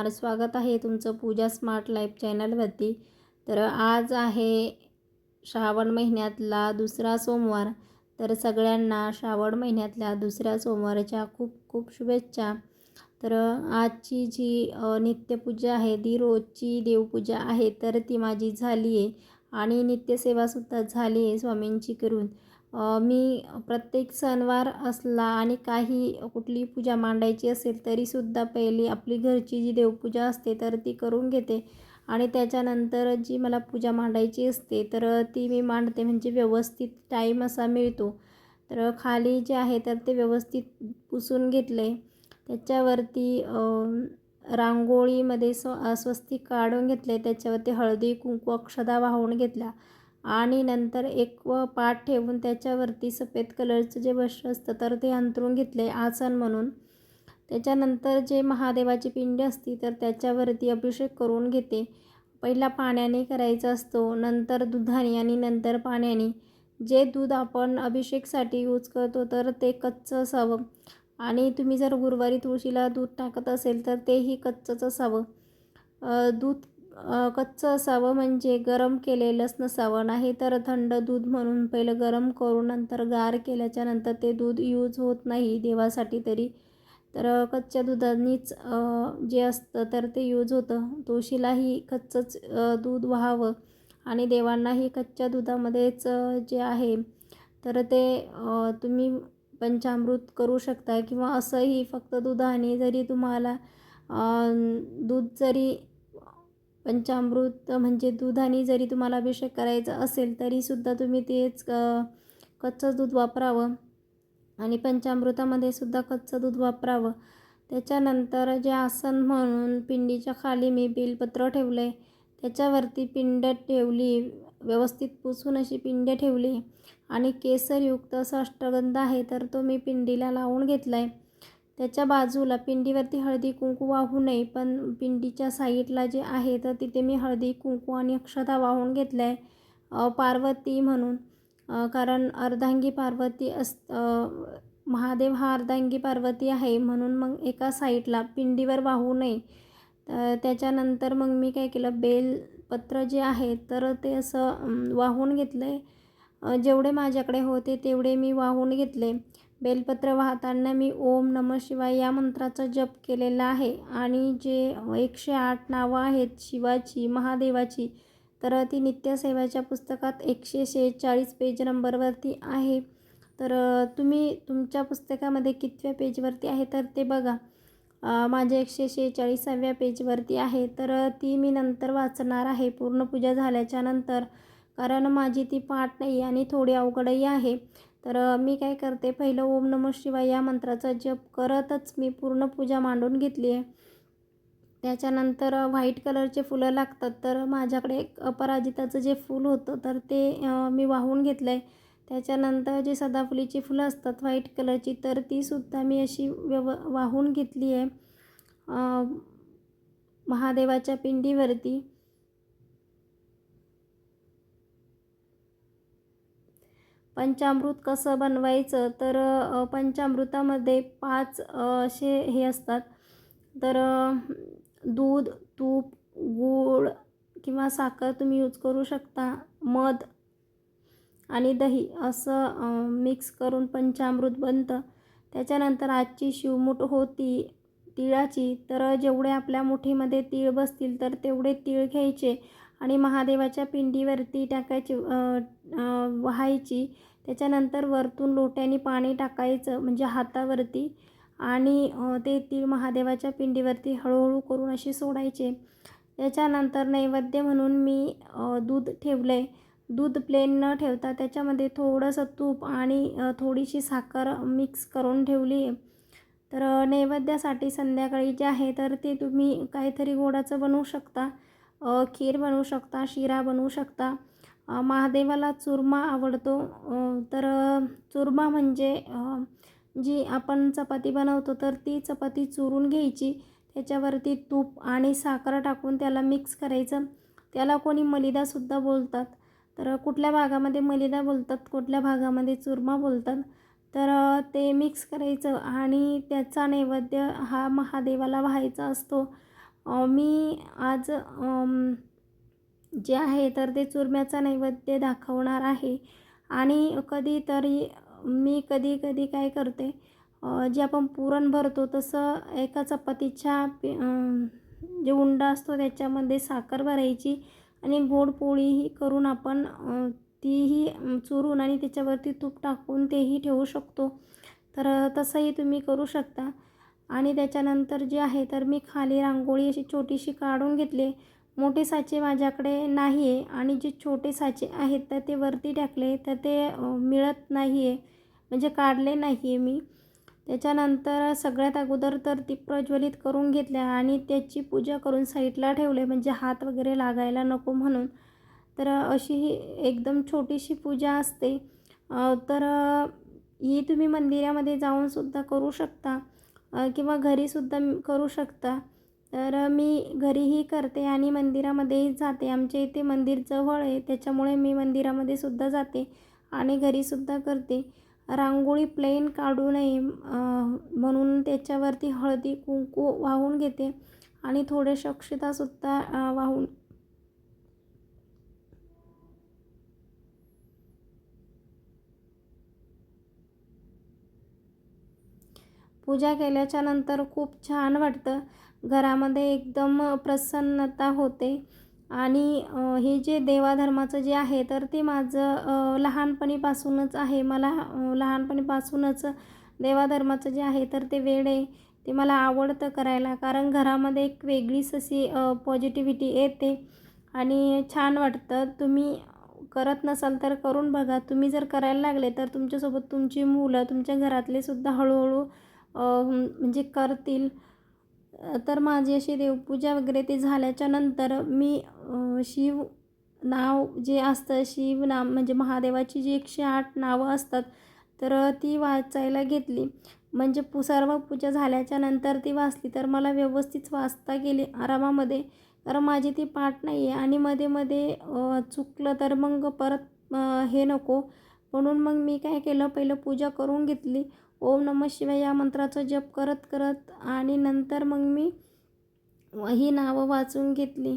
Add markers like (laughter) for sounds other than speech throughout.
नमस्कार स्वागत आहे तुमचं पूजा स्मार्ट लाईफ चॅनलवरती. तर आज आहे श्रावण महिन्यातला दुसरा सोमवार. तर सगळ्यांना श्रावण महिन्यातल्या दुसऱ्या सोमवारच्या खूप खूप शुभेच्छा. तर आजची जी नित्यपूजा आहे ती रोजची देवपूजा आहे तर ती माझी झाली आहे आणि नित्यसेवासुद्धा झाली आहे स्वामींची करून. मी प्रत्येक सणवार असला आणि काही कुठली पूजा मांडायची असेल तरीसुद्धा पहिली आपली घरची जी देवपूजा असते तर ती करून घेते. आणि त्याच्यानंतर जी मला पूजा मांडायची असते तर ती मी मांडते. म्हणजे व्यवस्थित टाईम असा मिळतो. तर खाली जे आहे तर ते व्यवस्थित पुसून घेतले. त्याच्यावरती रांगोळीमध्ये स्व स्वस्तिक काढून घेतले. त्याच्यावरती हळदी कुंकू अक्षदा वाहून घेतल्या. आणि नंतर एक व पाट ठेवून त्याच्यावरती सफेद कलरचं जे वस्त्र असतं तर ते अंथरून घेतले आसन म्हणून. त्याच्यानंतर जे महादेवाची पिंडी असती तर त्याच्यावरती अभिषेक करून घेते. पहिला पाण्याने करायचा असतो नंतर दुधाने आणि नंतर पाण्याने. जे दूध आपण अभिषेकसाठी यूज करतो तर ते कच्चं असावं. आणि तुम्ही जर गुरुवारी तुळशीला दूध टाकत असेल तर तेही कच्चंच असावं. दूध कच्चं असावं म्हणजे गरम केलेलंच नसावं. नाही तर थंड दूध म्हणून पहिलं गरम करून नंतर गार केल्याच्यानंतर ते दूध यूज होत नाही देवासाठी तरी. तर कच्च्या दुधानीच जे असतं तर ते यूज होतं. तुळशीलाही कच्चंच दूध व्हावं आणि देवांनाही कच्च्या दुधामध्येच जे आहे तर ते तुम्ही पंचामृत करू शकता किंवा असंही फक्त दुधाने जरी तुम्हाला दूध जरी पंचामृत म्हणजे दुधाने जरी तुम्हाला अभिषेक करायचा असेल तरीसुद्धा तुम्ही तेच कच्चं दूध वापरावं. आणि पंचामृतामध्ये सुद्धा कच्चं दूध वापरावं. त्याच्यानंतर जे आसन म्हणून पिंडीच्या खाली मी बेलपत्र ठेवले त्याच्यावरती पिंड ठेवली व्यवस्थित पुसून अशी पिंड ठेवली. आणि केसरयुक्त असा अष्टगंध आहे तर तो मी पिंडीला लावून घेतला आहे त्याच्या बाजूला पिंडीवरती हळदी कुंकू वाहू नये. पण पिंडीच्या साईडला जे आहे तर तिथे मी हळदी कुंकू आणि अक्षता वाहून घेतल्या. आहे पार्वती म्हणून. कारण अर्धांगी पार्वती अस महादेव हा अर्धांगी पार्वती आहे. म्हणून मग एका साईडला पिंडीवर वाहू नये. तर त्याच्यानंतर मग मी काय केलं बेलपत्र जे आहे तर ते असं वाहून घेतलं आहे जेवढे माझ्याकडे होते तेवढे मी वाहून घेतले. बेलपत्र वाहताना मी ओम नम शिवाय या मंत्राचा जप केलेला आहे. आणि जे एकशे आठ नावं आहेत शिवाची महादेवाची तर ती नित्यसेवाच्या पुस्तकात एकशे शेहेचाळीस पेज नंबरवरती आहे. तर तुम्ही तुमच्या पुस्तकामध्ये कितव्या पेजवरती आहे तर ते बघा. माझे माझ्या एकशे शेहेचाळीसाव्या पेजवरती आहे. तर ती मी नंतर वाचणार आहे पूर्ण पूजा झाल्याच्यानंतर. कारण माझी ती पाठ नाही आणि थोडी अवघडही आहे. तर मी काय करते पहिलं ओम नमः शिवाय या मंत्राचा जप करतच मी पूर्ण पूजा मांडून घेतली आहे. त्याच्यानंतर व्हाईट कलरचे फुलं लागतात तर माझ्याकडे एक अपराजिताचं जे फूल होतं तर ते मी वाहून घेतलं आहे त्याच्यानंतर जे सदाफुलीची फुलं असतात व्हाईट कलरची तर तीसुद्धा मी अशी व्यव वाहून घेतली आहे महादेवाच्या पिंडीवरती. पंचामृत कसं बनवायचं? तर पंचामृतामध्ये पाच असे हे असतात. तर दूध तूप गूळ किंवा साखर तुम्ही यूज करू शकता. मध आणि दही असं मिक्स करून पंचामृत बनतं. त्याच्यानंतर आजची शिवमूठ होती तिळाची. तर जेवढे आपल्या मुठीमध्ये तीळ बसतील तर तेवढे तीळ घ्यायचे आणि महादेवाच्या पिंडीवरती टाकायची व्हायची. त्याच्यानंतर वरतून लोट्याने पाणी टाकायचं म्हणजे हातावरती. आणि ते तीळ महादेवाच्या पिंडीवरती हळूहळू करून असे सोडायचे. त्याच्यानंतर नैवेद्य म्हणून मी दूध ठेवलं आहे दूध प्लेन न ठेवता त्याच्यामध्ये थोडंसं तूप आणि थोडीशी साखर मिक्स करून ठेवली आहे. तर नैवेद्यासाठी संध्याकाळी जे आहे तर ते तुम्ही काहीतरी गोडाचं बनवू शकता. खीर बनवू शकता शिरा बनवू शकता. महादेवाला चुरमा आवडतो. तर चुरमा म्हणजे जी आपण चपाती बनवतो तर ती चपाती चुरून घ्यायची. त्याच्यावरती तूप आणि साखर टाकून त्याला मिक्स करायचं. त्याला कोणी मलिदासुद्धा बोलतात. तर कुठल्या भागामध्ये मलिदा बोलतात कुठल्या भागामध्ये चुरमा बोलतात. तर ते मिक्स करायचं आणि त्याचा नैवेद्य हा महादेवाला व्हायचा असतो. मी आज जे आहे तर ते चुरम्याचा नैवेद्य दाखवणार आहे. आणि कधीतरी मी कधी कधी काय करते जे आपण पुरण भरतो तसं एका चपातीच्या जे उंडा असतो त्याच्यामध्ये साखर भरायची आणि गोड पोळीही करून आपण तीही चुरून आणि त्याच्यावरती तूप टाकून तेही ठेवू शकतो. तर तसंही तुम्ही करू शकता. आणि त्याच्यानंतर जे आहे तर मी खाली रांगोळी अशी छोटीशी काढून घेतली. मोठे साचे माझ्याकडे नाही आहे आणि जे छोटे साचे आहेत तर ते वरती टाकले तर ते मिळत नाही आहे म्हणजे काढले नाही आहे मी. त्याच्यानंतर सगळ्यात अगोदर तर ती प्रज्वलित करून घेतल्या आणि त्याची पूजा करून साईडला ठेवले म्हणजे हात वगैरे लागायला नको म्हणून. तर अशी ही एकदम छोटीशी पूजा असते. तर ही तुम्ही मंदिरामध्ये जाऊनसुद्धा करू शकता किंवा घरीसुद्धा करू शकता. तर मी घरीही करते आणि मंदिरामध्येही जाते. आमच्या इथे मंदिर जवळ आहे त्याच्यामुळे मी मंदिरामध्ये सुद्धा जाते आणि घरीसुद्धा करते. रांगोळी प्लेन काढू नये म्हणून त्याच्यावरती हळदी कुंकू वाहून घेते आणि थोडे अक्षतासुद्धा वाहून पूजा केल्याच्यानंतर खूप छान वाटतं. घरामध्ये एकदम प्रसन्नता होते. आणि हे जे देवाधर्माचं जे आहे तर ते माझं लहानपणीपासूनच आहे. मला लहानपणीपासूनच देवाधर्माचं जे आहे तर ते वेड आहे. ते मला आवडतं करायला. कारण घरामध्ये एक वेगळीच अशी पॉझिटिव्हिटी येते. आणि छान वाटतं. तुम्ही करत नसाल तर करून बघा. तुम्ही जर करायला लागले तर तुमच्यासोबत तुमची मुलं तुमच्या घरातले सुद्धा हळूहळू म्हणजे करतील. तर माझी अशी देवपूजा वगैरे ते झाल्याच्यानंतर मी शिव नाव जे असतं शिव नाम म्हणजे महादेवाची जी एकशे आठ नावं असतात तर ती वाचायला घेतली. म्हणजे पु सर्व पूजा झाल्याच्यानंतर ती वाचली. तर मला व्यवस्थित वाचता गेली आरामामध्ये. कारण माझी ती पाठ नाही आहे आणि मध्ये मध्ये चुकलं तर मग परत हे नको. म्हणून मग मी काय केलं पहिलं पूजा करून घेतली. ओम नमः शिवाय या मंत्राचा जप करत करत आणि नंतर मग मी ही नावं वाचून घेतली.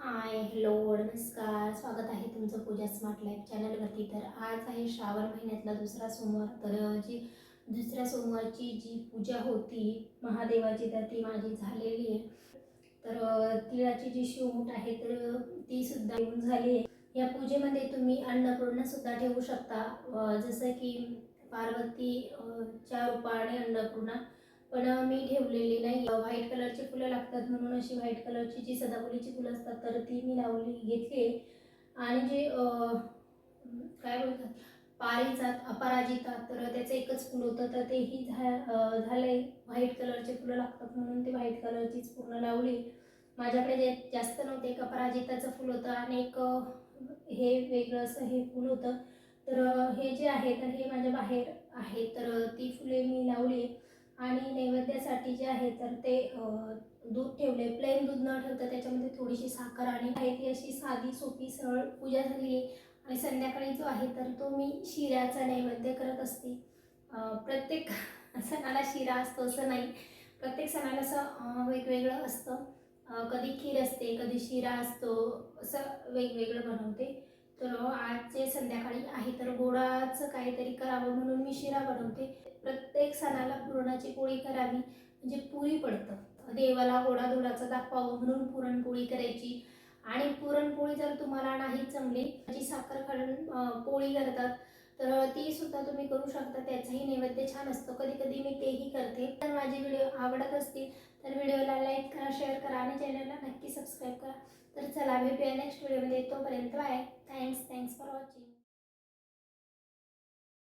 हाय हॅलो नमस्कार. स्वागत आहे तुमचं पूजा स्मार्ट लाईफ चॅनलवरती तर आज आहे श्रावण महिन्यातला दुसरा सोमवार. तर जी दुसऱ्या सोमवारची जी पूजा होती महादेवाची तर ती माझी झालेली आहे. तर तिळाची जी शिवमूठ आहे तर ती सुद्धा येऊन झाली आहे. या पूजेमध्ये तुम्ही अन्नपूर्णा सुद्धा ठेवू शकता. जसं की पार्वती च्या रूपाने अन्नपूर्णा. पण मी ठेवलेली नाही. व्हाईट कलरची फुलं लागतात म्हणून अशी व्हाईट कलरची जी सदाफुलीची फुलं असतात तर ती मी लावली घेतली. आणि जे काय बोलतात? पारिजात अपराजिता तर त्याचं एकच फुल होतं तर तेही झा झालंय. व्हाईट कलरचे फुलं लागतात म्हणून ते व्हाईट कलरचीच पूर्ण लावली. माझ्याकडे जे जास्त नव्हते एक अपराजिताचं फुल होतं आणि एक हे वेगळं असं हे फुल होतं. तर हे जे आहे तर हे माझ्या बाहेर आहे. तर ती फुले मी लावली आणि नैवेद्यासाठी जे आहे तर ते दूध ठेवले. प्लेन दूध न ठेवता त्याच्यामध्ये थोडीशी साखर आणि आहे ती अशी साधी सोपी सरळ पूजा झाली. आहे आणि संध्याकाळी जो आहे तर तो मी शिऱ्याचा नैवेद्य करत असते. प्रत्येक (laughs) सणाला शिरा असतो असं नाही. प्रत्येक सणाला असं वेगवेगळं असतं. कधी खीर असते कधी शिरा असतो असं वेगवेगळं बनवते. तर आजचे संध्याकाळी आहे तर गोडाचं काहीतरी करावं म्हणून मी शिरा बनवते. प्रत्येक सणाला पुरणाची पोळी करावी. म्हणजे पुरी पडतं. देवाला गोडा गोडाधोडाचं दाखवावं म्हणून पुरणपोळी करायची. आणि पुरणपोळी जर तुम्हाला नाही जमली जी साखर काढून पोळी करतात तर ती सुद्धा तुम्ही करू शकता. त्याचाही नैवेद्य छान असतं. कधी कधी मी तेही करते. तर माझे व्हिडिओ आवडत असतील तर व्हिडिओला लाईक करा शेअर करा आणि चॅनलला नक्की सबस्क्राईब करा. तर चला भेटूया नेक्स्ट व्हिडिओमध्ये तोपर्यंत bye thanks thanks for watching